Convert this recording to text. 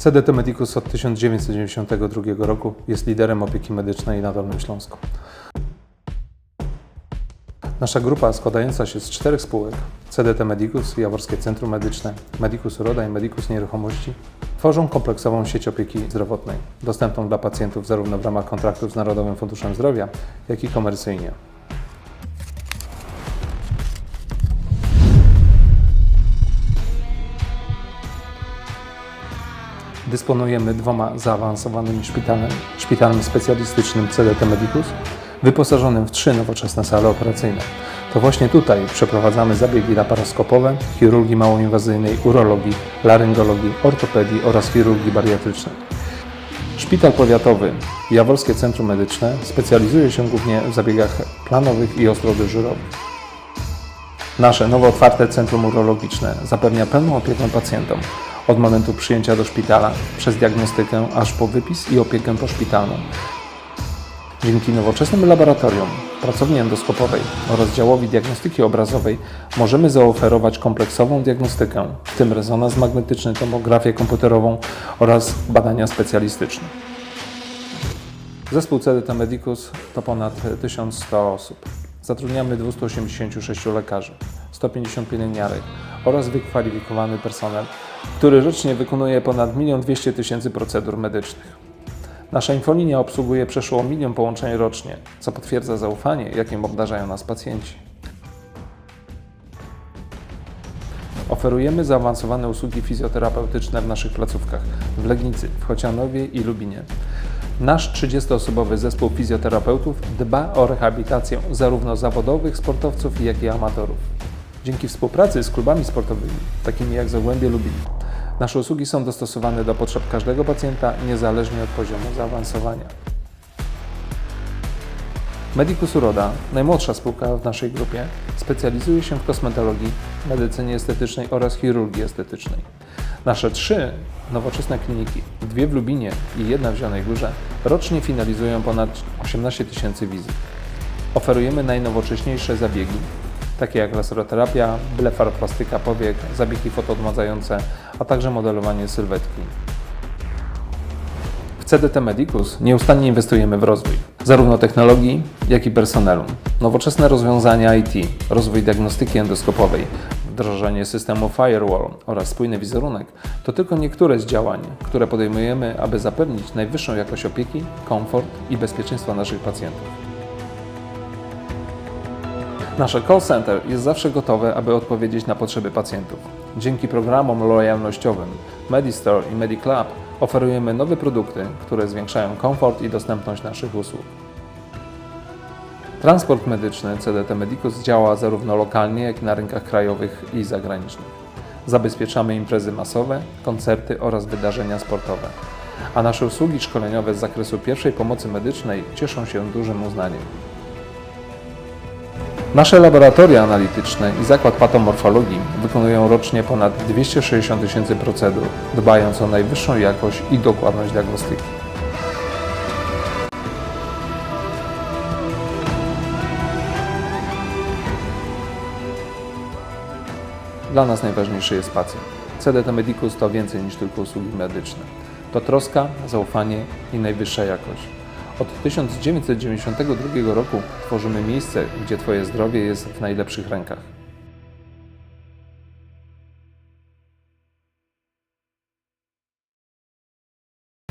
CDT Medicus od 1992 roku jest liderem opieki medycznej na Dolnym Śląsku. Nasza grupa składająca się z czterech spółek CDT Medicus, Jaworskie Centrum Medyczne, Medicus Uroda i Medicus Nieruchomości tworzą kompleksową sieć opieki zdrowotnej, dostępną dla pacjentów zarówno w ramach kontraktów z Narodowym Funduszem Zdrowia, jak i komercyjnie. Dysponujemy dwoma zaawansowanymi szpitalami, szpitalem specjalistycznym CDT Medicus, wyposażonym w trzy nowoczesne sale operacyjne. To właśnie tutaj przeprowadzamy zabiegi laparoskopowe, chirurgii małoinwazyjnej, urologii, laryngologii, ortopedii oraz chirurgii bariatrycznej. Szpital powiatowy Jaworskie Centrum Medyczne specjalizuje się głównie w zabiegach planowych i ostrodyżurowych. Nasze nowo otwarte centrum urologiczne zapewnia pełną opiekę pacjentom od momentu przyjęcia do szpitala przez diagnostykę aż po wypis i opiekę poszpitalną. Dzięki nowoczesnym laboratorium, pracowni endoskopowej oraz działowi diagnostyki obrazowej możemy zaoferować kompleksową diagnostykę, w tym rezonans magnetyczny, tomografię komputerową oraz badania specjalistyczne. Zespół CDT Medicus to ponad 1100 osób. Zatrudniamy 286 lekarzy, 150 pielęgniarek oraz wykwalifikowany personel, który rocznie wykonuje ponad 1 200 tysięcy procedur medycznych. Nasza infolinia obsługuje przeszło milion połączeń rocznie, co potwierdza zaufanie, jakim obdarzają nas pacjenci. Oferujemy zaawansowane usługi fizjoterapeutyczne w naszych placówkach w Legnicy, w Chocianowie i Lubinie. Nasz 30-osobowy zespół fizjoterapeutów dba o rehabilitację zarówno zawodowych sportowców, jak i amatorów. Dzięki współpracy z klubami sportowymi, takimi jak Zagłębie Lubin, nasze usługi są dostosowane do potrzeb każdego pacjenta, niezależnie od poziomu zaawansowania. Medicus Uroda, najmłodsza spółka w naszej grupie, specjalizuje się w kosmetologii, medycynie estetycznej oraz chirurgii estetycznej. Nasze trzy nowoczesne kliniki, dwie w Lubinie i jedna w Zielonej Górze, rocznie finalizują ponad 18 tysięcy wizyt. Oferujemy najnowocześniejsze zabiegi, takie jak laseroterapia, blefaroplastyka powiek, zabiegi fotoodmładzające, a także modelowanie sylwetki. W CDT Medicus nieustannie inwestujemy w rozwój, zarówno technologii, jak i personelu. Nowoczesne rozwiązania IT, rozwój diagnostyki endoskopowej, wdrożenie systemu firewall oraz spójny wizerunek to tylko niektóre z działań, które podejmujemy, aby zapewnić najwyższą jakość opieki, komfort i bezpieczeństwo naszych pacjentów. Nasze call center jest zawsze gotowe, aby odpowiedzieć na potrzeby pacjentów. Dzięki programom lojalnościowym MediStore i MediClub oferujemy nowe produkty, które zwiększają komfort i dostępność naszych usług. Transport medyczny CDT Medicus działa zarówno lokalnie, jak i na rynkach krajowych i zagranicznych. Zabezpieczamy imprezy masowe, koncerty oraz wydarzenia sportowe. A nasze usługi szkoleniowe z zakresu pierwszej pomocy medycznej cieszą się dużym uznaniem. Nasze laboratoria analityczne i zakład patomorfologii wykonują rocznie ponad 260 tysięcy procedur, dbając o najwyższą jakość i dokładność diagnostyki. Dla nas najważniejszy jest pacjent. CDT Medicus to więcej niż tylko usługi medyczne. To troska, zaufanie i najwyższa jakość. Od 1992 roku tworzymy miejsce, gdzie Twoje zdrowie jest w najlepszych rękach.